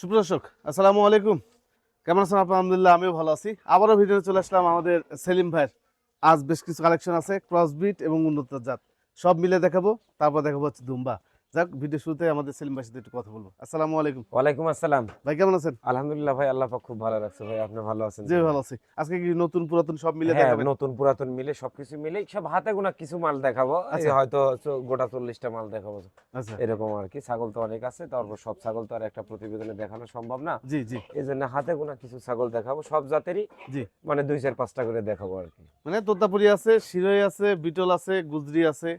সুপ্রদর্শক আসসালামু আলাইকুম। কেমন আছেন? আলহামদুলিল্লাহ, আমিও ভালো আছি। আবারও ভিডিও চলে আসলাম আমাদের সেলিম ভাইয়ের। আজ বেশ কিছু কালেকশন আছে ক্রসবিট এবং উন্নত জাত সব মিলে দেখাবো, তারপর দেখাবো হচ্ছে দুম্বা। যাক ভিডিও শুরুতে আমাদের সেলিম ভাইয়ের সাথে একটু কথা বলব। আসসালামু আলাইকুম। ওয়ালাইকুম আসসালাম। ভাই কেমন আছেন? আলহামদুলিল্লাহ ভাই আল্লাহ পাক খুব ভালো রাখছে ভাই আপনি ভালো আছেন? জি ভালো আছি। আজকে কি নতুন পুরাতন সব মিলে দেখাবেন? নতুন পুরাতন মিলে সবকিছু মিলে সব হাতে গোনা কিছু মাল দেখাবো। হয়তো গোটা চল্লিশটা মাল দেখাবো। আচ্ছা। এরকম আর কি ছাগল তো অনেক আছে তারপর সব ছাগল তো আর একটা প্রতিবেদনে দেখানো সম্ভব না। জি জি। এই জন্য হাতে গোনা কিছু ছাগল দেখাবো সব জাতেরই। জি। মানে দুই চার পাঁচটা করে দেখাবো আর কি। মানে তোতাপুরি আছে শিরোই আছে বিটল আছে গুজরি আছে।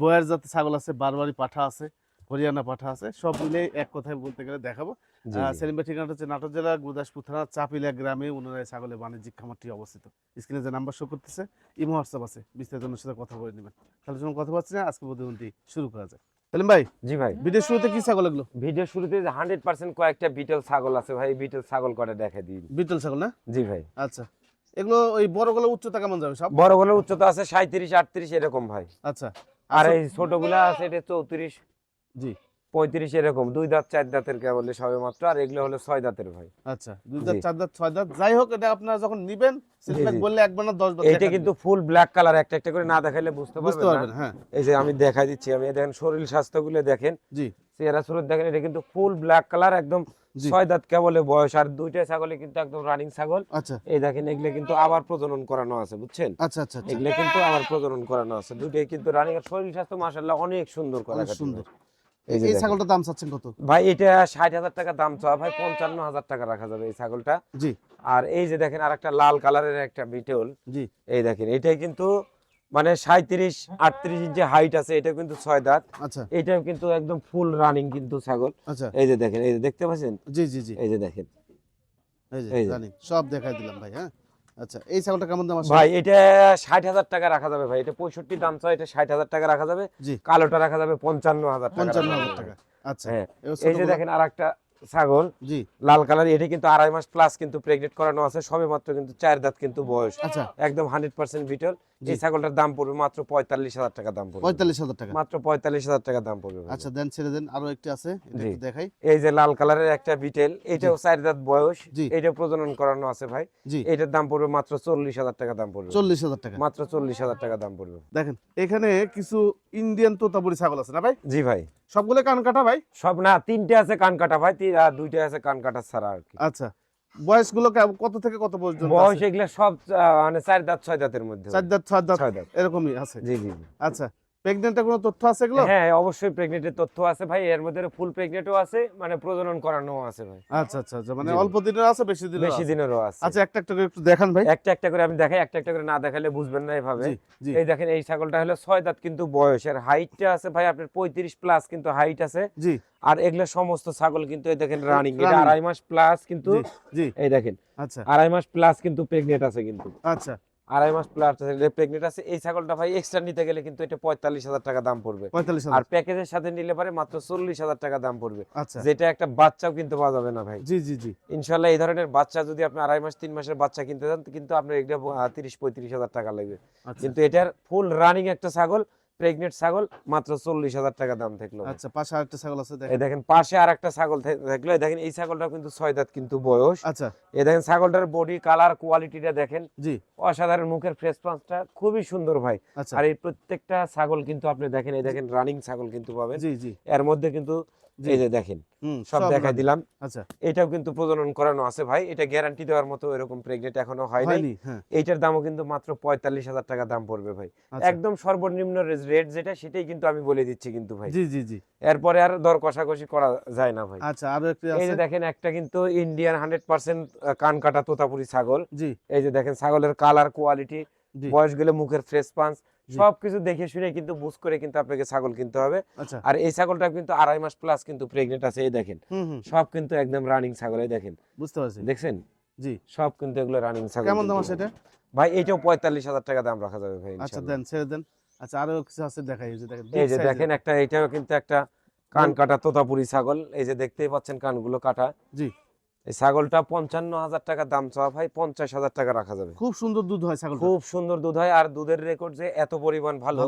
বয়ার জাতের ছাগল আছে বারবারি পাঠা আছে হরিয়ানা পাঠা আছে সব মিলে এক কথায় বলতে গেলে দেখাবো। জি, আহ, জি। সেলিম ভাই ঠিকানাটা হচ্ছে নাটোর জেলার গুরদাসপুর থানা চাপিলা গ্রামে উনারায় ছাগলের বাণিজ্যিক খামারটি অবস্থিত। স্ক্রিনে যে নাম্বার শো করতেছে ইমো হোয়াটসঅ্যাপ আছে বিস্তারিত ওনার সাথে কথা বলে নেবেন। তাহলে যখন কথা পাচ্ছি না আজকে প্রতিদিনটি শুরু করা যায় সেলিম ভাই জি ভাই। ভিডিও শুরুতে কি ছাগল এগুলো? ভিডিও শুরুতে হান্ড্রেড পার্সেন্ট কয়েকটা বিটল ছাগল আছে ভাই বিটল ছাগল করে দেখে দিন। বিটল ছাগল না? জি ভাই। আচ্ছা এগুলো ওই বড়গুলো উচ্চতা কেমন যাবে সব? বড়গুলোর উচ্চতা আছে সাঁত্রিশ আটত্রিশ এরকম ভাই। আচ্ছা আর এই ছোটগুলা আছে এটা চৌত্রিশ জি। পঁয়ত্রিশ এরকম। দুই দাঁত চার দাঁতের কেবল সবে মাত্র আর এগুলো হলো ছয় দাঁতের ভাই। আচ্ছা দুই দাঁত চার দাঁত ছয় দাঁত যাই হোক এটা আপনারা যখন নিবেন। বললে একবার না দশ বার এইটা দেখান কিন্তু ফুল ব্ল্যাক কালার একটা একটা করে না দেখাইলে বুঝতে পারবেন না। হ্যাঁ। এই যে আমি দেখাই দিচ্ছি আমি দেখেন শরীর স্বাস্থ্যগুলো দেখেন। জি। চেহারা সুরত দেখেন এটা কিন্তু ফুল ব্ল্যাক কালার একদম। ছয় দাঁত কেবলে বয়স আর দুইটা ছাগলে কিন্তু একদম রানিং ছাগল। আচ্ছা। এই দেখেন এগুলো কিন্তু আবার প্রজনন করানো আছে বুঝছেন? আচ্ছা আচ্ছা আচ্ছা। এগুলো কিন্তু আবার প্রজনন করানো আছে। দুইটাই কিন্তু রানিং আর শরীর স্বাস্থ্য মাশাআল্লাহ অনেক সুন্দর করা সুন্দর। এই। ছাগলটার দাম চাচ্ছেন কত? ভাই এটা ষাট হাজার টাকা দাম চাওয়া। ভাই পঞ্চান্ন হাজার টাকা রাখা যাবে এই ছাগলটা। জি। আর এই যে দেখেন আর একটা লাল কালারের একটা বিটেল। জি। এই দেখেন এটাই কিন্তু মানে সাঁত্রিশ আটত্রিশ ইঞ্চি হাইট আছে এটা কিন্তু ছয় দাঁত। আচ্ছা। এটাও কিন্তু একদম ফুল রানিং কিন্তু ছাগল। আচ্ছা। এই যে দেখেন এই যে দেখতে পাচ্ছেন? জি জি জি। এই যে দেখেন। এই যে সব দেখাই দিলাম ভাই হ্যাঁ? আচ্ছা এই ছাগলটা কেমন দাম আছে? ভাই এটা ষাট হাজার টাকা রাখা যাবে ভাই এটা পঁয়ষট্টি দাম চাই এটা ষাট হাজার টাকা রাখা যাবে। কালোটা রাখা যাবে পঞ্চান্ন হাজার টাকা পঞ্চান্ন রাখা হাজার যাবে। টাকা। আচ্ছা হ্যাঁ। এই যে দেখেন আর একটা ছাগল জি। লাল কালার এটা কিন্তু আড়াই মাস প্লাস কিন্তু প্রেগনেন্ট করানো আছে সবে মাত্র কিন্তু চার দাঁত কিন্তু বয়স। আচ্ছা। একদম হান্ড্রেড পার্সেন্ট বিটল এই ছাগলটার দাম পড়বে মাত্র পঁয়তাল্লিশ হাজার টাকা দাম পড়বে। পঁয়তাল্লিশ হাজার টাকা। মাত্র পঁয়তাল্লিশ হাজার টাকা দাম পড়বে আচ্ছা দেন ছেড়ে দেন আরও একটি আছে দেখাই। এই যে লাল কালারের একটা বিটেল এটাও চার দাঁত বয়স এটা প্রজনন করানো আছে ভাই। এটার দাম পড়বে মাত্র চল্লিশ হাজার টাকা দাম পড়বে। চল্লিশ হাজার টাকা। মাত্র চল্লিশ হাজার টাকা দাম পড়বে। দেখেন এখানে কিছু ইন্ডিয়ান তোতাপুরি ছাগল আছে না ভাই? জি ভাই। সবগুলো কান কাটা ভাই? সব না তিনটে আছে কান কাটা ভাই আর দুইটা আছে কান কাটা ছাড়া আর কি আচ্ছা বয়সগুলো কত থেকে কত পর্যন্ত বয়স? এগুলা সব মানে চার দাঁত ছয় দাঁতের মধ্যে চার দাঁত ছয় দাঁত ছয় দাঁত এরকমই আছে জি জি। আচ্ছা কোনো তথ্য আছে এগুলো? হ্যাঁ অবশ্যই তথ্য আছে ভাই। এর মধ্যে ফুল আছে মানে প্রজনন করানো আছে ভাই। আচ্ছা আচ্ছা আচ্ছা মানে অল্প দিনের আছে বেশি দিনের বেশি দিনেরও আছে। আচ্ছা একটা একটা করে একটু দেখান ভাই। একটা একটা করে আমি দেখাই একটা একটা করে না দেখালে বুঝবেন না এভাবে। এই দেখেন এই ছাগলটা হলো ছয় দাঁত কিন্তু বয়স আর হাইটটা আছে ভাই আপনার পঁয়ত্রিশ প্লাস কিন্তু হাইট আছে। জি। আর এগুলো সমস্ত ছাগল কিন্তু এই দেখেন রানিং এটা আড়াই মাস প্লাস কিন্তু জি জি। এই দেখেন। আচ্ছা। আড়াই মাস প্লাস কিন্তু প্রেগনেন্ট আছে কিন্তু। আচ্ছা। আড়াই মাস প্লাস প্রেগনেন্ট আছে এই ছাগলটা ভাই এক্সট্রা নিতে গেলে কিন্তু এটা পঁয়তাল্লিশ হাজার টাকা দাম পড়বে। আর প্যাকেজের সাথে নিলে পারে মাত্র চল্লিশ হাজার টাকা দাম পড়বে। আচ্ছা। যেটা একটা বাচ্চাও কিনতে পাওয়া যাবে না ভাই। জি জি জি। ইনশাল্লাহ এই ধরনের বাচ্চা যদি আপনি আড়াই মাস তিন মাসের বাচ্চা কিনতে চান কিন্তু আপনার এটা তিরিশ পঁয়ত্রিশ হাজার টাকা লাগবে। আচ্ছা। কিন্তু এটার ফুল রানিং একটা ছাগল প্রেগনেন্ট ছাগল মাত্র চল্লিশ হাজার টাকা দাম থাকল। আচ্ছা পাশে আরেকটা ছাগল আছে এই দেখেন পাশে আর একটা ছাগল থাকল। দেখেন এই ছাগলটা কিন্তু ছয় দাঁত কিন্তু বয়স। আচ্ছা। এই দেখেন ছাগলটার বডি কালার কোয়ালিটিটা দেখেন। জি। অসাধারণ মুখের ফ্রেশ পাঁচটা খুবই সুন্দর ভাই। আচ্ছা। আর এই প্রত্যেকটা ছাগল কিন্তু আপনি দেখেন এই দেখেন রানিং ছাগল কিন্তু পাবেন। জি জি। এর মধ্যে কিন্তু। এই যে দেখেন সব রাখি। দিলাম। আচ্ছা। এটাও কিন্তু প্রজনন করানো আছে ভাই এটা গ্যারান্টি দেওয়ার মতো এরকম প্রেগনেন্ট এখনও হয় নাই। হয়নি হ্যাঁ। এইটার দামও কিন্তু মাত্র পঁয়তাল্লিশ হাজার টাকা দাম পড়বে ভাই। আচ্ছা। একদম সর্বনিম্ন রেট যেটা সেটাই কিন্তু আমি বলে দিচ্ছি কিন্তু ভাই। জি জি জি। এরপরে আর দর কষাকষি করা যায় না ভাই। আচ্ছা আরও একটি এই যে দেখেন একটা কিন্তু ইন্ডিয়ান হান্ড্রেড পার্সেন্ট কান কাটা তোতাপুরি ছাগল। জি। এই যে দেখেন ছাগলের কালার কোয়ালিটি বয়স গেলে মুখের ফ্রেশ পাঞ্চ সবকিছু দেখে শুনে কিন্তু বুঝ করে কিন্তু আপনাকে ছাগল কিনতে হবে। আচ্ছা। আর এই ছাগলটা কিন্তু আড়াই মাস প্লাস কিন্তু প্রেগনেন্ট আছে এই দেখেন। সব কিন্তু একদম রানিং ছাগল দেখেন। বুঝতে পারছি। দেখছেন? জি। সব কিন্তু এগুলো রানিং ছাগল কেমন দাম আছে এটা? ভাই এইটাও পঁয়তাল্লিশ হাজার টাকা দাম রাখা যাবে ভাই আচ্ছা দেন ছেড়ে দেন। আচ্ছা আরও কিছু আছে দেখাই এই যে দেখেন এই যে দেখেন একটা এটাও কিন্তু একটা কান কাটা তোতাপুরি ছাগল। এই যে দেখতেই পাচ্ছেন কানগুলো কাটা। জি। এই ছাগলটা পঞ্চান্ন হাজার টাকা দাম চাওয়া ভাই পঞ্চাশ হাজার টাকা রাখা যাবে। খুব সুন্দর দুধ হয় ছাগল খুব সুন্দর দুধ হয় আর দুধের রেকর্ড যে এত পরিমাণ ভালো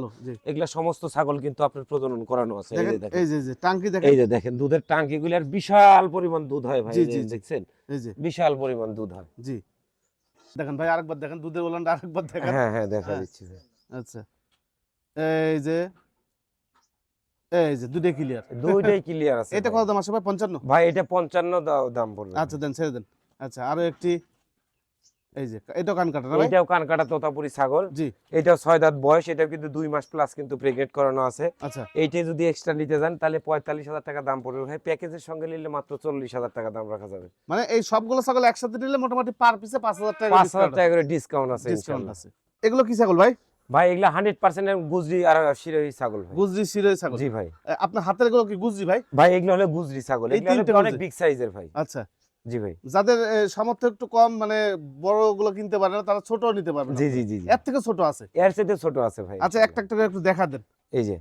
এগুলা সমস্ত ছাগল কিন্তু আপনার প্রজনন করানো আছে। এই যে দেখেন দেখেন। এই যে যে টাঙ্কি দেখেন। এই যে দেখেন দুধের টাঙ্কি গুলার বিশাল পরিমাণ দুধ হয় ভাই। দেখছেন? বিশাল পরিমাণ দুধ হয়। জি। দেখেন ভাই আরেকবার দেখেন দুধের ওলানটা আরেকবার দেখেন। হ্যাঁ হ্যাঁ দেখা হ্যাঁ। দিচ্ছি আচ্ছা। এই যে এই যে দুটোই ক্লিয়ার দুইটাই ক্লিয়ার আছে এটা কত দাম আসে ভাই? পঞ্চান্ন? ভাই এটা পঞ্চান্ন দা- দাম পড়বে আচ্ছা দেন ছেড়ে দেন। আচ্ছা আরও একটি। এই যে এটাও কান কাটা ভাই? এটাও কানকাটা তোতাপুরি ছাগল। জি। এটাও ছয় দাঁত বয়স এটাও কিন্তু দুই মাস প্লাস কিন্তু প্রেগনেন্ট করানো আছে। আচ্ছা। এইটাই যদি এক্সট্রা নিতে যান তাহলে পঁয়তাল্লিশ হাজার টাকা দাম পড়বে। ভাই প্যাকেজের সঙ্গে নিলে মাত্র চল্লিশ হাজার টাকা দাম রাখা যাবে। মানে এই সবগুলো ছাগল একসাথে নিলে মোটামুটি পার পিসে পাঁচ হাজার টাকা পাঁচ হাজার টাকা করে ডিসকাউন্ট আছে ডিসকাউন্ট আছে। এগুলো কি ছাগল ভাই? ভাই এগুলা হান্ড্রেড পার্সেন্ট গুজরি আর শিরোহী ছাগল গুজরি শিরোই ছাগল। জি ভাই। আপনার হাতেরগুলো কি গুজরি ভাই? ভাই এগুলো হলো গুজরি ছাগল। এগুলো অনেক? বিগ সাইজের ভাই। আচ্ছা। জি ভাই। যাদের সামর্থ্য একটু কম মানে বড়গুলো কিনতে পারে না তারা ছোট নিতে পারবে জি জি জি জি। এর থেকে ছোট আছে? এর থেকে ছোট আছে ভাই। আচ্ছা একটা একটা একটু দেখা দেন। এই যে।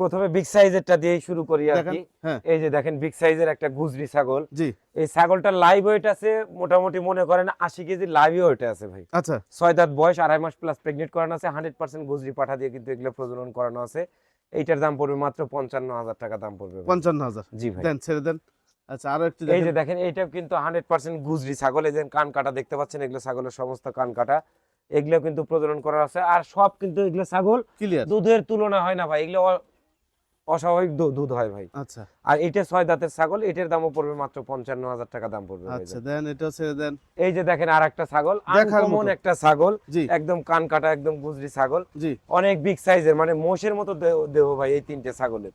প্রথমে বিগ সাইজেরটা দিয়ে শুরু করি আর কি। হ্যাঁ। এই যে দেখেন বিগ সাইজের একটা গুজরি ছাগল। জি। এই ছাগলটার লাইভ ওয়েট আছে মোটামুটি মনে করেন আশি কেজি লাইভ ওয়েট আছে ভাই। আচ্ছা। ছয় দাঁত বয়স আড়াই মাস প্লাস প্রেগনেন্ট করানো আছে হান্ড্রেড পার্সেন্ট গুজরি পাঠা দিয়ে কিন্তু এগুলো প্রজনন করানো আছে। এইটার দাম পড়বে মাত্র পঞ্চান্ন হাজার টাকা দাম পড়বে। পঞ্চান্ন হাজার। জি ভাই। দেন ছেড়ে দেন। আচ্ছা আরও একটু এই যে দেখেন। এইটাও কিন্তু হান্ড্রেড পার্সেন্ট গুজরি ছাগল। এই যে কান কাটা দেখতে পাচ্ছেন এগুলো ছাগলের সমস্ত কান কাটা। এগুলো কিন্তু প্রজনন করা আছে। আর সব কিন্তু এগুলো ছাগল দুধের তুলনা হয় না ভাই। এগুলো অস্বাভাবিক দুধ হয় ভাই। আচ্ছা। আর এটা ছয় দাঁতের ছাগল এটার দামও পড়বে মাত্র পঞ্চান্ন হাজার টাকা দাম পড়বে আচ্ছা দেন এটা ছেড়ে দেন এই যে দেখেন আর একটা ছাগল আনকমন একটা ছাগল একদম কান কাটা একদম গুজরি ছাগল। অনেক বিগ সাইজের মানে মোষের মতো দেহ- ভাই এই তিনটে ছাগলের।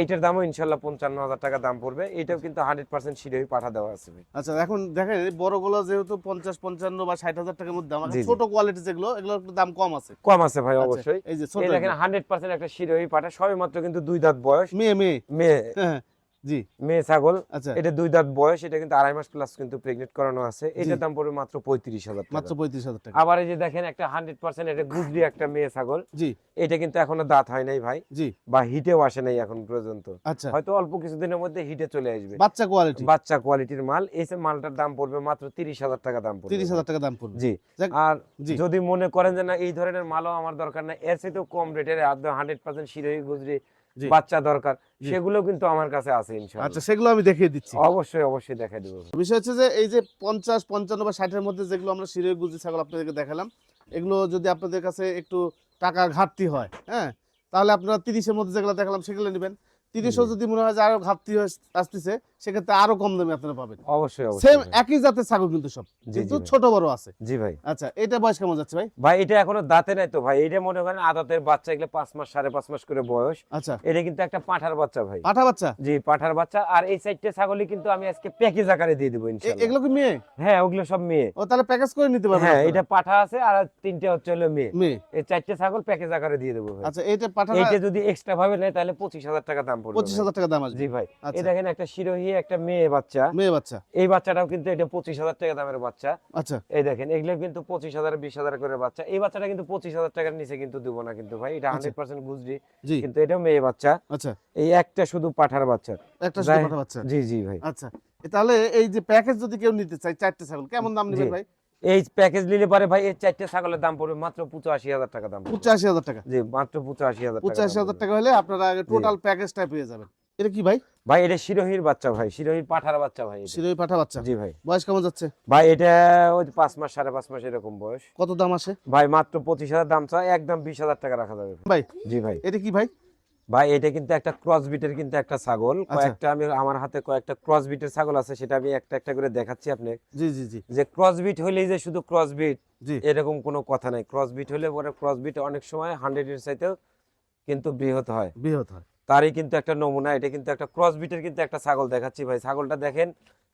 এইটার দামও ইনশাল্লাহ পঞ্চান্ন হাজার টাকা দাম পড়বে। এটাও কিন্তু হান্ড্রেড পার্সেন্ট সিডিওই পাঠা দেওয়া আছে। আচ্ছা এখন দেখেন এই বড়গুলো যেহেতু পঞ্চাশ পঞ্চান্ন বা ষাট হাজার টাকার মধ্যে দাম। ছোট কোয়ালিটি যেগুলো এগুলো একটু দাম কম আছে। কম আছে ভাই আচ্ছা, অবশ্যই। এই যে দেখেন হান্ড্রেড পার্সেন্ট একটা সিডিওই পাঠা সবে মাত্র কিন্তু দুই দাঁত বয়স। মেয়ে মেয়ে। মেয়ে। হ্যাঁ। জি। মেয়ে ছাগল আচ্ছা। এটা দুই দাঁত বয়স এটা কিন্তু আড়াই মাস প্লাস কিন্তু প্রেগনেন্ট করানো আছে। এটার দাম পড়বে মাত্র পঁয়ত্রিশ হাজার মাত্র পঁয়ত্রিশ হাজার টাকা। আবার এই যে দেখেন একটা হান্ড্রেড পার্সেন্ট এটা একটা মেয়ে ছাগল। জি। এটা কিন্তু এখনও দাঁত হয় নাই ভাই। জি। বা হিটেও আসে নাই এখন পর্যন্ত। আচ্ছা। হয়তো অল্প কিছুদিনের মধ্যে হিটে চলে আসবে। বাচ্চা কোয়ালিটি বাচ্চা কোয়ালিটির মাল। এই মালটার দাম পড়বে মাত্র তিরিশ হাজার টাকা দাম পড়বে। তিরিশ হাজার টাকা দাম পড়বে। জি। আর যদি মনে করেন যে না এই ধরনের মালও আমার দরকার না এর চাইতেও কম রেটের হান্ড্রেড পার্সেন্ট শিরোহী গুজরি। বাচ্চা দরকার সেগুলো কিন্তু আমার কাছে আছে ইনশাআল্লাহ। আচ্ছা সেগুলো আমি দেখিয়ে দিচ্ছি। অবশ্যই অবশ্যই দেখাই দেবো। বিষয় হচ্ছে যে এই যে পঞ্চাশ পঞ্চান্ন বা ষাটের মধ্যে যেগুলো আমরা শিরোই গুজি ছাগল আপনাদেরকে দেখালাম। এগুলো যদি আপনাদের কাছে একটু টাকার ঘাটতি হয় হ্যাঁ তাহলে আপনারা তিরিশের মধ্যে যেগুলো দেখালাম সেগুলো নেবেন। তিরিশও জি। যদি মনে হয় যে আরও ঘাটতি হয়ে আসতেছে সেক্ষেত্রে আরও কম দামে আপনারা পাবেন। অবশ্যই সেম একই জাতের ছাগল কিন্তু সব কিন্তু ছোট বড় আছে। জি ভাই। আচ্ছা এটা বয়স কেমন যাচ্ছে ভাই? ভাই এটা এখনও দাঁতে নাই তো ভাই। এটা মনে করেন আদাতের বাচ্চা এগুলো পাঁচ মাস সাড়ে পাঁচ মাস করে বয়স। আচ্ছা। এটা কিন্তু একটা পাঠার বাচ্চা ভাই। পাঠা বাচ্চা? জি পাঠার বাচ্চা। আর এই সাইডটা ছাগলই কিন্তু আমি আজকে প্যাকেজ আকারে দিয়ে দেবো ইনশাআল্লাহ এগুলো কি মেয়ে? হ্যাঁ ওগুলো সব মেয়ে। ও তাহলে প্যাকেজ করে নিতে পারবেন হ্যাঁ এটা পাঠা আছে আর তিনটে হচ্ছে হলো মেয়ে। মেয়ে। এই চারটে ছাগল প্যাকেজ আকারে দিয়ে দেবো ভাই। আচ্ছা এটা পাঠা এইটা যদি এক্সট্রা ভাবে নেয় তাহলে পঁচিশ হাজার টাকা দাম পড়বে পঁচিশ হাজার টাকা দাম আসবে। জি ভাই। এই আচ্ছা। দেখেন একটা শিরোহী একটা মেয়ে বাচ্চা। মেয়ে বাচ্চা। এই বাচ্চাটাও কিন্তু এটা পঁচিশ হাজার টাকা দামের বাচ্চা। আচ্ছা। এই দেখেন এগুলো কিন্তু পঁচিশ হাজার বিশ হাজার করে বাচ্চা। এই বাচ্চাটা কিন্তু পঁচিশ হাজার টাকার নিচে কিন্তু দেবো না কিন্তু ভাই এটা হান্ড্রেড পার্সেন্ট বুঝলি কিন্তু এটাও মেয়ে বাচ্চা। আচ্ছা। এই একটা শুধু পাঠার বাচ্চা। একটা শুধু পাঠা বাচ্চা। জি জি ভাই। আচ্ছা। তাহলে এই যে প্যাকেজ যদি কেউ নিতে চায় চারটে ছাগল কেমন দাম নেবেন ভাই? এই প্যাকেজ নিলে পারে ভাই এই চারটে ছাগলের দাম পড়বে মাত্র পঁচাশি হাজার টাকা দাম পঁচাশি হাজার টাকা। জি মাত্র পঁচাশি হাজার পঁচাশি হাজার টাকা হলে আপনারা টোটাল প্যাকেজটা পেয়ে যাবেন। এটা কি ভাই? ভাই এটা শিরোহির বাচ্চা ভাই শিরোহির পাঠার বাচ্চা ভাই। শিরোই পাঠা বাচ্চা? জি ভাই। বয়স কেমন যাচ্ছে? ভাই এটা ওই পাঁচ মাস সাড়ে পাঁচ মাস এরকম বয়স। কত দাম আসে? ভাই মাত্র পঁচিশ হাজার দাম চাই একদম বিশ হাজার টাকা রাখা যাবে। ভাই জি ভাই। এটা কি ভাই? ভাই এটা কিন্তু একটা ক্রস বিটের কিন্তু একটা ছাগল। আচ্ছা। কয়েকটা আমি আমার হাতে কয়েকটা ক্রস বিটের ছাগল আছে সেটা আমি একটা একটা করে দেখাচ্ছি আপনি জি জি জি। যে ক্রস বিট হলেই যে শুধু ক্রস বিট জি। এরকম কোনো কথা নাই। ক্রস বিট হলে পরে ক্রস বিট অনেক সময় হান্ড্রেড এর চাইতেও কিন্তু বৃহৎ হয়। বৃহৎ হয়। তারই কিন্তু একটা নমুনা এটা কিন্তু একটা ক্রস বিটের কিন্তু একটা ছাগল দেখাচ্ছি ভাই। ছাগলটা দেখেন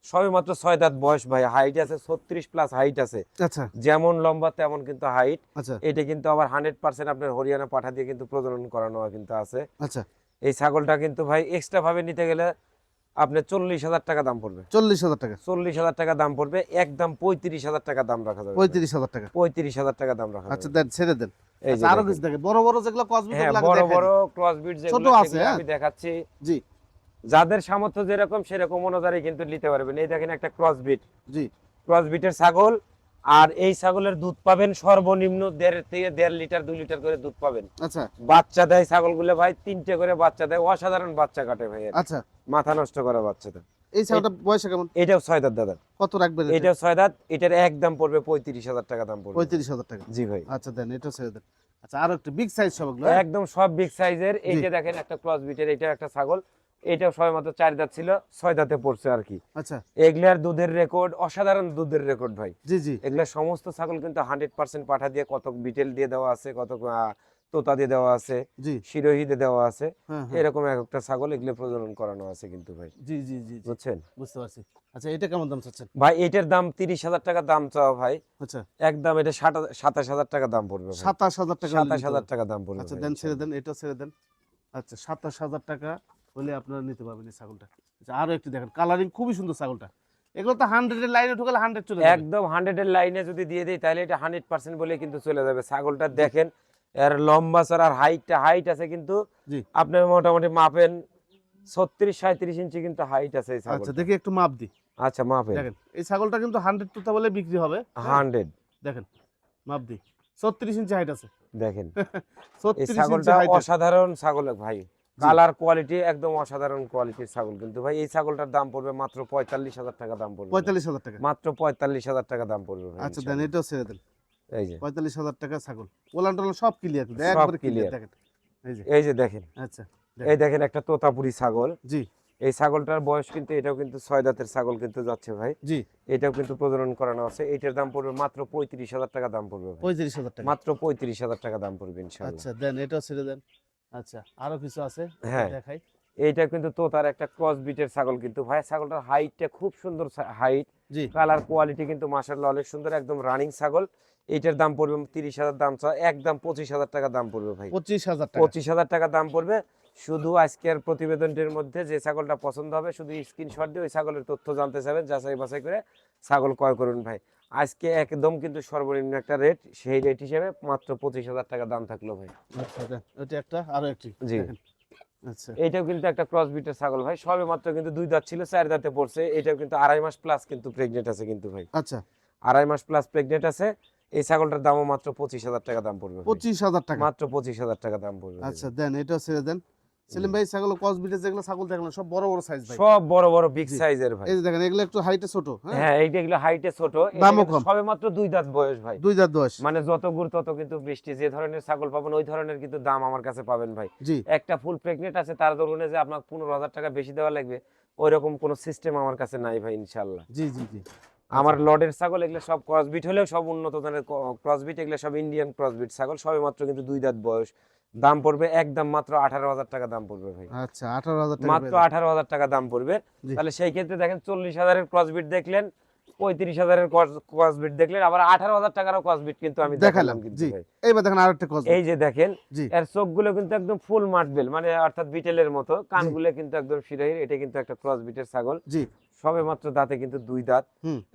সবে মাত্র ছয় দাঁত বয়স ভাই হাইট আছে ছত্রিশ প্লাস হাইট আছে। আচ্ছা। যেমন লম্বা তেমন কিন্তু হাইট আচ্ছা। এটা কিন্তু আবার হান্ড্রেড পার্সেন্ট আপনার হরিয়ানা পাঠা দিয়ে কিন্তু প্রজনন করানো কিন্তু আছে। আচ্ছা। এই ছাগলটা কিন্তু ভাই এক্সট্রা ভাবে নিতে গেলে আপনার চল্লিশ হাজার টাকা দাম পড়বে। চল্লিশ হাজার টাকা। চল্লিশ হাজার টাকা দাম পড়বে একদম পঁয়ত্রিশ হাজার টাকা দাম রাখা যাবে। পঁয়ত্রিশ হাজার টাকা। পঁয়ত্রিশ হাজার টাকা দাম রাখা আচ্ছা দেন ছেড়ে দেন। আচ্ছা, আরও কিছু দেখে বড় বড় যেগুলো কসমিক হ্যাঁ বড় বড় ক্রস বিট যেগুলো আছে, হ্যাঁ? আমি দেখাচ্ছি। জি। যাদের সামর্থ্য যেরকম সেরকম অনুযায়ী কিন্তু নিতে পারবেন। এই দেখেন একটা ক্রস বিট জি। ক্রস বিটের ছাগল আর এই ছাগলের দুধ পাবেন সর্বনিম্ন দেড় থেকে দেড় লিটার দুই লিটার করে দুধ পাবেন। আচ্ছা। বাচ্চা দেয় ছাগলগুলো ভাই তিনটে করে বাচ্চা দেয়। অসাধারণ বাচ্চা কাটে ভাই আচ্ছা। মাথা নষ্ট করা বাচ্চাটা। এই ছাগলটা বয়সে কেমন? এটাও ছয় দাঁত দাদা। কত রাখবেন এটাও ছয় দাঁত এটার একদম পড়বে পঁয়ত্রিশ হাজার টাকা দাম পড়বে। পঁয়ত্রিশ হাজার টাকা। জি ভাই। আচ্ছা দেন এটা ছেড়ে দেন আচ্ছা আর একটু বিগ সাইজ সবগুলো একদম সব বিগ সাইজের এইটা দেখেন একটা ক্রস বিটের এটা একটা ছাগল। এটাও সবাই মাত্র চার দাঁত ছিল ছয় দাঁতে পড়ছে আর কি। আচ্ছা। এগুলার দুধের রেকর্ড অসাধারণ দুধের রেকর্ড ভাই। জি জি। এগুলা সমস্ত ছাগল কিন্তু হান্ড্রেড পার্সেন্ট পাঠা দিয়ে কত বিটেল দিয়ে দেওয়া আছে কত তোতা দিয়ে দেওয়া আছে জি। শিরোহি দিয়ে দেওয়া আছে হ্যাঁ হ্যাঁ। এরকম এক একটা ছাগল এগুলো প্রজনন করানো আছে কিন্তু ভাই। জি জি জি বুঝছেন? বুঝতে পারছি। আচ্ছা এটা কেমন দাম চাচ্ছেন? ভাই এটার দাম তিরিশ হাজার টাকা দাম চাওয়া ভাই। আচ্ছা। একদম এটা সাতাশ হাজার টাকা দাম পড়বে। সাতাশ হাজার টাকা সাতাশ হাজার। টাকা দাম পড়বে আচ্ছা দেন ছেড়ে দেন এটা ছেড়ে দেন। আচ্ছা সাতাশ হাজার টাকা হলে আপনারা নিতে পারবেন এই ছাগলটা। আচ্ছা আরও একটু দেখেন কালারিং খুবই সুন্দর ছাগলটা। এগুলো তো হান্ড্রেডের লাইনে ঢুকালে হান্ড্রেড চলে একদম হান্ড্রেড এর লাইনে যদি দিয়ে দেই তাহলে এটা হান্ড্রেড পার্সেন্ট বলে কিন্তু চলে যাবে। ছাগলটা দেখেন এর লম্বা চড়ার আর হাইটটা হাইট আছে কিন্তু আপনার মোটামুটি মাপেন ছত্রিশ সাঁত্রিশ ইঞ্চি কিন্তু হাইট আছে আচ্ছা দেখি একটু মাপ দিই। আচ্ছা মাপেন। দেখেন এই ছাগলটা কিন্তু হান্ড্রেড টুতা বলে বিক্রি হবে। হান্ড্রেড দেখেন মাপ দিই। ছত্রিশ ইঞ্চি হাইট আছে। দেখেন। এই ছাগলটা অসাধারণ ছাগল ভাই। কালার কোয়ালিটি একদম অসাধারণ কোয়ালিটির ছাগল কিন্তু ভাই। এই ছাগলটার দাম পড়বে মাত্র পঁয়তাল্লিশ হাজার টাকা দাম পড়বে পঁয়তাল্লিশ হাজার টাকা। মাত্র পঁয়তাল্লিশ হাজার টাকা দাম পড়বে আচ্ছা দেন। এটাও ছেড়ে দেন। এই যে। পঁয়তাল্লিশ হাজার টাকা ছাগল। ওলান টোলান সব ক্লিয়ার একবারে ক্লিয়ার এই যে। দেখেন। আচ্ছা এই দেখেন। একটা তোতাপুরি ছাগল। জি। এই ছাগলটার বয়স কিন্তু এটাও কিন্তু ছয় দাঁতের ছাগল কিন্তু যাচ্ছে ভাই। জি। এটাও কিন্তু প্রজনন করানো আছে। এটার দাম পড়বে মাত্র পঁয়ত্রিশ হাজার টাকা দাম পড়বে পঁয়ত্রিশ হাজার টাকা। মাত্র পঁয়ত্রিশ হাজার টাকা দাম পড়বে ইনশাআল্লাহ। আচ্ছা দেন এটাও ছেড়ে দেন। আচ্ছা আরও কিছু আছে? হ্যাঁ। দেখাই। এইটা কিন্তু তোতার একটা ক্রস বিটের ছাগল কিন্তু ভাই। ছাগলটার হাইটটা খুব সুন্দর হাইট কালার কোয়ালিটি কিন্তু মাশাআল্লাহ অনেক সুন্দর একদম রানিং ছাগল। এইটার দাম পড়বে তিরিশ হাজার দাম একদম পঁচিশ হাজার টাকা দাম পড়বে ভাই। পঁচিশ হাজার পঁচিশ হাজার টাকা দাম পড়বে। শুধু আজকের প্রতিবেদনটির মধ্যে যে ছাগলটা পছন্দ হবে শুধু স্ক্রিনশট দিয়ে ওই ছাগলের তথ্য জানতে চাবেন যাচাই বাছাই করে ছাগল ক্রয় করুন ভাই। আজকে একদম কিন্তু সর্বনিম্ন একটা রেট সেই রেট হিসেবে মাত্র পঁচিশ হাজার টাকা দাম থাকল ভাই। আচ্ছা একটা আরও একটি। জি। আচ্ছা। কিন্তু একটা ক্রস বিটের ছাগল ভাই। সবে মাত্র কিন্তু দুই দাঁত ছিল চার দাঁতে পড়ছে। এটাও কিন্তু আড়াই মাস প্লাস কিন্তু প্রেগনেন্ট আছে কিন্তু ভাই। আচ্ছা। আড়াই মাস প্লাস প্রেগনেন্ট আছে। এই ছাগলটার দামও মাত্র পঁচিশ হাজার টাকা দাম পড়বে। পঁচিশ হাজার টাকা। মাত্র পঁচিশ হাজার টাকা দাম পড়বে আচ্ছা দেন এটাও ছেড়ে দেন। সেলিম ভাই ছাগল কসবিটে যেগুলো ছাগল দেখলাম সব বড় বড় সাইজ ভাই। সব বড় বড় বিগ সাইজের ভাই। এই যে দেখেন এগুলো একটু হাইটে ছোট হ্যাঁ? হ্যাঁ এইটা এগুলো হাইটে ছোট। দামও কম। সবে মাত্র দুই দাঁত বয়স ভাই। দুই দাঁত দশ মানে যত গুড় তত কিন্তু বৃষ্টি যে ধরনের ছাগল পাবেন ওই ধরনের কিন্তু দাম আমার কাছে পাবেন ভাই। জি। একটা ফুল প্রেগনেন্ট আছে তার ধরুন যে আপনার পনেরো হাজার টাকা বেশি দেওয়া লাগবে ওই রকম কোনো সিস্টেম আমার কাছে নাই ভাই ইনশাল্লাহ জি জি জি। আমার লডের ছাগল এগুলো সব ক্রসবিট হলেও সব উন্নত ধরনের ক্রসবিট এগুলো সব ইন্ডিয়ান ক্রসবিট ছাগল সবে মাত্র কিন্তু দুই দাঁত বয়স। দাম পড়বে একদম মাত্র আঠারো হাজার টাকা দাম পড়বে ভাই। আচ্ছা আঠারো হাজার মাত্র আঠারো হাজার টাকা দাম পড়বে। তাহলে সেই ক্ষেত্রে দেখেন চল্লিশ হাজারের ক্রসবিট দেখলেন পঁয়ত্রিশ হাজারের ক্রসবিট দেখলেন আবার আঠারো হাজার টাকারও ক্রসবিট কিন্তু আমি দেখালাম, কিন্তু এইবার দেখেন আরেকটা কস এই যে দেখেন এর চোখগুলো কিন্তু একদম ফুল মাটবেল মানে অর্থাৎ বিটেলের মতো কানগুলো কিন্তু একদম শিরাহির এটা কিন্তু একটা ক্রস বিটের ছাগল। সবে মাত্র দাঁতে কিন্তু দুই দাঁত।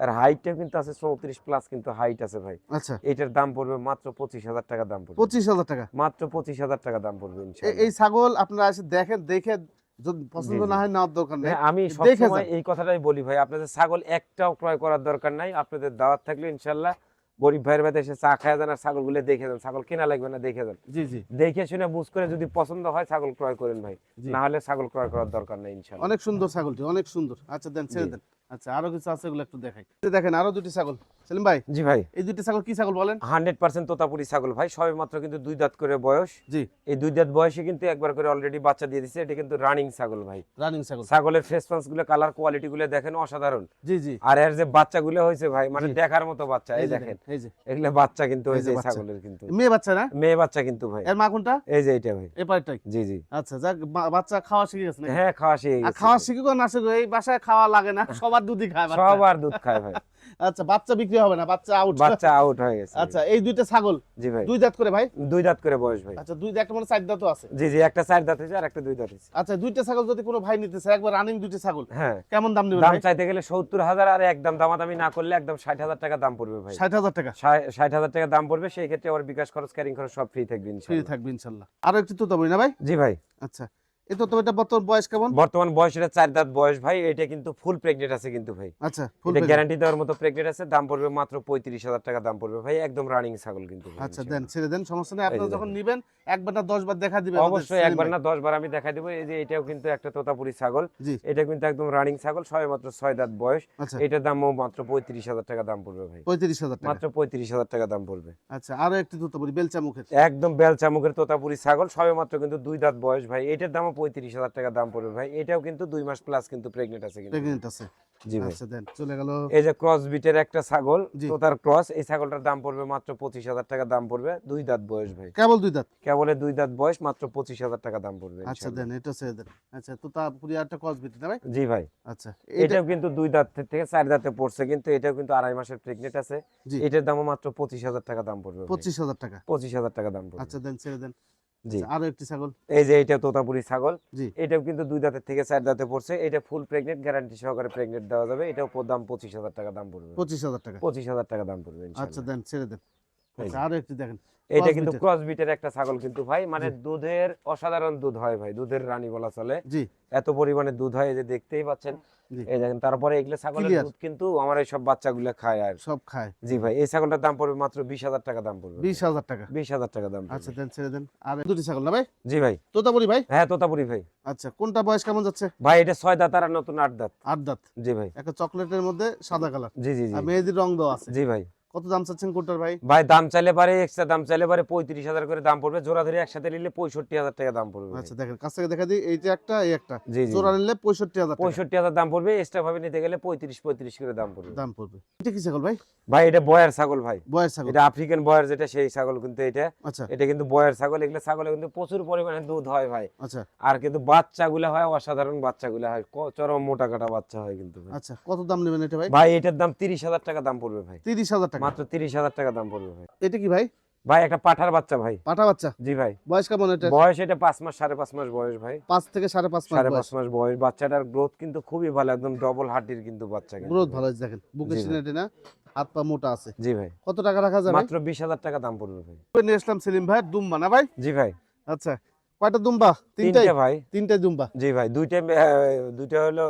আর হাইটটা কিন্তু আছে চৌত্রিশ প্লাস কিন্তু হাইট আছে ভাই। আচ্ছা। এটার দাম পড়বে মাত্র পঁচিশ হাজার টাকা দাম পড়বে। পঁচিশ হাজার টাকা। মাত্র পঁচিশ হাজার টাকা দাম পড়বে ইনশাআল্লাহ। এই ছাগল আপনারা এসে দেখেন দেখে যদি পছন্দ। না হয় নেওয়ার দরকার নেই। হ্যাঁ, আমি সবসময় এই কথাটাই বলি ভাই আপনাদের ছাগল একটাও ক্রয় করার দরকার নাই আপনাদের দাওয়াত থাকলে ইনশাল্লাহ গরিব ভাইয়ের বাড়িতে এসে চা খায় যান আর ছাগলগুলো দেখে যান। ছাগল কেনা লাগবে না দেখে যান। জি জি। দেখে শুনে বুঝ করে যদি পছন্দ হয় ছাগল ক্রয় করেন ভাই। না হলে ছাগল ক্রয় করার দরকার নেই অনেক সুন্দর ছাগলটি অনেক সুন্দর। আচ্ছা দেন ছেড়ে দেন। আচ্ছা আরও কিছু আছে এগুলো একটু দেখাই। দেখেন আরও দুটি ছাগল। সেলিম ভাই জি ভাই। এই দুটি ছাগল কি ছাগল বলেন? হান্ড্রেড পার্সেন্ট তোতাপুরি ছাগল ভাই সবে মাত্র কিন্তু দুই দাঁত করে বয়স। জি। এই দুই দাঁত বয়সে কিন্তু একবার করে অলরেডি বাচ্চা দিয়ে দিচ্ছে এটা কিন্তু রানিং ছাগল ভাই। রানিং ছাগল। ছাগলের ফেসগুলো কালার কোয়ালিটি গুলো দেখেন অসাধারণ। জি জি। আর এর যে বাচ্চাগুলো হয়েছে ভাই মানে দেখার মতো বাচ্চা এই দেখেন। এই যে। এগুলো বাচ্চা কিন্তু হয়েছে ছাগলের কিন্তু। মেয়ে বাচ্চা না? মেয়ে বাচ্চা কিন্তু ভাই। এর মা কোনটা? এই যে এটা ভাই। এ জি জি। আচ্ছা যাক বাচ্চা খাওয়া শিখে গেছে হ্যাঁ খাওয়া শিখে গেছে। খাওয়া। শিখুক না এই বাসায় খাওয়া লাগে না সবার দুধই খায় বাচ্চা। সবার দুধ খায় ভাই। আচ্ছা বাচ্চা বিক্রি হবে না বাচ্চা আউট বাচ্চা আউট হয়ে গেছে। আচ্ছা এই দুইটা ছাগল? জি ভাই। দুই দাঁত করে ভাই? দুই দাঁত করে বয়স ভাই। আচ্ছা দুই একটা মানে চার দাঁতও আছে? জি জি একটা চার দাঁত হয়েছে আর একটা দুই দাঁত হয়েছে। আচ্ছা দুইটা ছাগল যদি কোনো ভাই নিতে চায় একবার রানিং দুইটা ছাগল হ্যাঁ। কেমন দাম নেবেন দাম চাইতে গেলে সত্তর হাজার আর একদম দামাদামি না করলে একদম ষাট হাজার টাকা দাম পড়বে ভাই। ষাট হাজার টাকা? ষাট- ষাট হাজার টাকা দাম পড়বে সেই ক্ষেত্রে আমার বিকাশ খরচ ক্যারিং খরচ সব ফ্রি থাকবে ইনশাআল্লাহ। ফ্রি ইনশাআল্লাহ। থাকবে ইনশাল্লাহ আরও একটু তো তবে না ভাই? জি ভাই। আচ্ছা এই তো তো এটা বর্তমান বয়স কেমন? বর্তমান বয়স এটা চার দাঁত বয়স ভাই। এটা কিন্তু ফুল প্রেগনেন্ট আছে কিন্তু ভাই। আচ্ছা ফুল গ্যারান্টি দেওয়ার মতো প্রেগনেন্ট আছে। দাম পড়বে মাত্র পঁয়ত্রিশ হাজার টাকা দাম পড়বে ভাই। একদম রানিং ছাগল কিন্তু আচ্ছা দেন ছেড়ে দেন সমস্যা নেই। আপনারা যখন দেখেন। একবার না দশ বার দেখা দিবে অবশ্যই একবার না দশ বার আমি দেখাই দেবো। এই যে এটাও কিন্তু একটা তোতাপুরি ছাগল। এটা কিন্তু একদম রানিং ছাগল সবে মাত্র ছয় দাঁত বয়স। আচ্ছা। এটার দামও মাত্র পঁয়ত্রিশ হাজার টাকা দাম পড়বে ভাই। পঁয়ত্রিশ হাজার মাত্র পঁয়ত্রিশ হাজার টাকা দাম পড়বে। আচ্ছা আরও একটি দুটো বেলচা মুখের একদম বেল চামুকের তোতাপুরি ছাগল সবে মাত্র কিন্তু দুই দাঁত বয়স ভাই। এটার দামও পঁয়ত্রিশ হাজার টাকা দাম পড়বে ভাই। এটাও কিন্তু দুই মাস প্লাস কিন্তু প্রেগনেন্ট আছে প্রেগনেন্ট আছে। জি ভাই। আচ্ছা চলে গেল। এই যে ক্রস বিটের একটা ছাগল জি। তোতার ক্রস এই ছাগলটার দাম পড়বে মাত্র পঁচিশ হাজার টাকা দাম পড়বে। দুই দাঁত বয়স ভাই। কেবল দুই দাঁত? কেবলে দুই দাঁত বয়স মাত্র পঁচিশ হাজার টাকা দাম পড়বে আচ্ছা দেন এটা ছেড়ে দেন। আচ্ছা তো তা পুরি একটা কসবিটি না ভাই? জি ভাই। আচ্ছা এটাও কিন্তু দুই দাঁত থেকে চার দাঁতে পড়ছে কিন্তু এটাও কিন্তু আড়াই মাসের প্রেগনেন্ট আছে। এটার দামও মাত্র পঁচিশ হাজার টাকা দাম পড়বে পঁচিশ হাজার টাকা। পঁচিশ হাজার টাকা দাম পড়বে। আচ্ছা দেন ছেড়ে দেন। আরও একটি ছাগল? এই যে এটা তোতাপুরি ছাগল। এটাও কিন্তু দুই দাঁতের থেকে চার দাঁতে পড়ছে। এটা ফুল প্রেগনেন্ট গ্যারান্টি সহকারে প্রেগনেন্ট দেওয়া যাবে। এটাও দাম পঁচিশ হাজার টাকা দাম পড়বে। পঁচিশ হাজার টাকা। পঁচিশ হাজার টাকা দাম পড়বে আচ্ছা দেন ছেড়ে দেন। আচ্ছা। আরও একটি দেখেন। এটা কিন্তু breed-এর। ক্রস বিটের একটা ছাগল কিন্তু ভাই মানে দুধের অসাধারণ দুধ হয় ভাই দুধের রানী বলা চলে। এত পরিমাণে দুধ হয় যে দেখতেই পাচ্ছেন। এই দেখেন তারপরে এগুলো ছাগলের দুধ কিন্তু আমার এই সব বাচ্চাগুলো খায় আর। সব খায়। জি ভাই এই ছাগলটার দাম পড়বে মাত্র বিশ হাজার টাকা দাম পড়বে। বিশ হাজার টাকা। বিশ হাজার টাকা দাম আচ্ছা দেন ছেড়ে দেন। আর দুটি ছাগল না ভাই? জি ভাই। তোতাপুরি ভাই? হ্যাঁ তোতাপুরি ভাই। আচ্ছা কোনটা বয়স কেমন যাচ্ছে? ভাই এটা ছয় দাঁত আর নতুন আট দাঁত। আট দাঁত। জি ভাই। একটা চকলেটের মধ্যে সাদা কালার। জি জি জি। আর মেহেদির রং দেওয়া আছে। জি ভাই। কত দাম চাচ্ছেন কোনটার ভাই? ভাই দাম চাইলে পারে এক্সট্রা দাম চাইলে পারে পঁয়ত্রিশ হাজার করে দাম পড়বে। জোড়া ধরে একসাথে নিলে পঁয়ষট্টি হাজার টাকা দাম পড়বে আচ্ছা দেখেন কাছ থেকে দেখা দিই এইটা একটা এই একটা। জোড়া নিলে পঁয়ষট্টি হাজার পঁয়ষট্টি হাজার দাম পড়বে এক্সট্রা ভাবে নিতে গেলে পঁয়ত্রিশ পঁয়ত্রিশ করে দাম পড়বে। দাম পড়বে। এটা কি ছাগল ভাই? ভাই এটা বয়ার ছাগল ভাই। বয়স ছাগল। এটা আফ্রিকান বয়ার যেটা সেই ছাগল কিন্তু এটা। আচ্ছা। এটা কিন্তু বয়ার ছাগল এগুলো ছাগলে কিন্তু প্রচুর পরিমাণে দুধ হয় ভাই। আচ্ছা। আর কিন্তু বাচ্চাগুলো হয় অসাধারণ বাচ্চাগুলো হয় চরম মোটা কাটা বাচ্চা হয় কিন্তু আচ্ছা কত দাম নেবেন এটা ভাই? ভাই এটার দাম তিরিশ হাজার টাকা দাম পড়বে ভাই। তিরিশ হাজার টাকা। মাত্র তিরিশ হাজার টাকা দাম পড়বে ভাই। এটা কি ভাই? ভাই একটা পাঠার বাচ্চা ভাই। পাঠা বাচ্চা? জি ভাই। বয়স কেমন এটা বয়স এটা পাঁচ মাস সাড়ে পাঁচ মাস বয়স ভাই। পাঁচ থেকে সাড়ে পাঁচ মাস সাড়ে পাঁচ মাস বয়স। বাচ্চাটার গ্রোথ কিন্তু খুবই ভালো একদম ডবল হার্টির কিন্তু বাচ্চা গ্রোথ ভালো আছে দেখেন বুকে সিনেটে না হাত পা মোটা আছে। জি ভাই। কত টাকা রাখা যাবে মাত্র বিশ হাজার টাকা দাম পড়বে ভাই। নিয়ে আসলাম সেলিম ভাই দুম্বা না ভাই? জি ভাই। আচ্ছা কয়টা দুম্বা? তিনটাই? ভাই। তিনটাই দুম্বা? জি ভাই দুইটা দুইটা হলো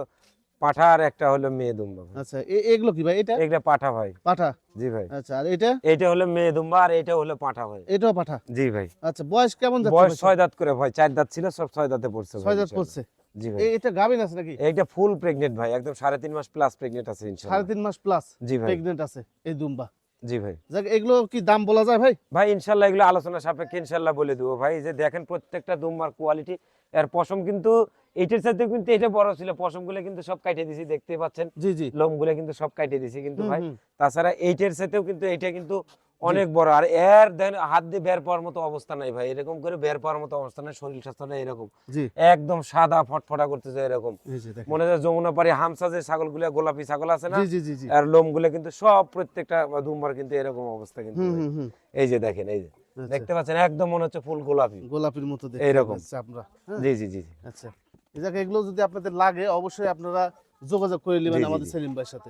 পাঠা আর একটা হলো মেয়ে দুম্বা আচ্ছা এগুলো কি ভাই? এটা? এটা পাঠা ভাই। পাঠা? জি ভাই। আচ্ছা আর এটা? এটা হলো মেয়ে দুম্বা আর এটা হলো পাঠা ভাই। এটাও পাঠা? জি ভাই। আচ্ছা বয়স কেমন যাচ্ছে বয়স ছয় দাঁত করে ভাই চার দাঁত ছিল সব ছয় দাঁতে পড়ছে ছয় দাঁত পড়ছে? জি ভাই। এটা গাভিন আছে নাকি? এটা ফুল প্রেগনেন্ট ভাই একদম সাড়ে তিন মাস প্লাস প্রেগনেন্ট আছে সাড়ে তিন মাস প্লাস জি ভাই। প্রেগনেন্ট আছে এই দুম্বা। জি ভাই। এগুলো কি দাম বলা যায় ভাই? ভাই ইনশাল্লাহ এগুলো আলোচনা সাপেক্ষে ইনশাল্লাহ বলে দেবো। ভাই যে দেখেন প্রত্যেকটা দুম্বার কোয়ালিটি এর পশম কিন্তু এইটার সাথে কিন্তু এটা বড় ছিল। পশমগুলো কিন্তু সব কাটিয়ে দিছি দেখতে পাচ্ছেন? জি জি। লোমগুলো কিন্তু সব কাটিয়ে দিছি কিন্তু ভাই। তাছাড়া এইটার সাথেও কিন্তু এটা কিন্তু অনেক বড়। আর এর দেন হাত দিয়ে বের পাওয়ার মতো অবস্থা নাই ভাই। এরকম করে বের পাওয়ার মতো অবস্থা নাই শরীর স্বাস্থ্যটা এরকম। একদম সাদা ফটফটা করতেছে এরকম। মনে হয় যমুনা পাড়ি হামসা যে ছাগলগুলো গোলাপি ছাগল আছে না? আর লোমগুলো কিন্তু সব প্রত্যেকটা দুম্বার কিন্তু এরকম অবস্থা কিন্তু এই যে দেখেন এই যে। আচ্ছা, দেখতে পাচ্ছেন একদম মনে হচ্ছে ফুল গোলাপি। গোলাপির মতো এইরকম। আমরা হ্যাঁ? জি জি জি। আচ্ছা। এগুলো যদি আপনাদের লাগে অবশ্যই আপনারা যোগাযোগ করে নেবেন আমাদের সেলিম ভাইয়ের সাথে।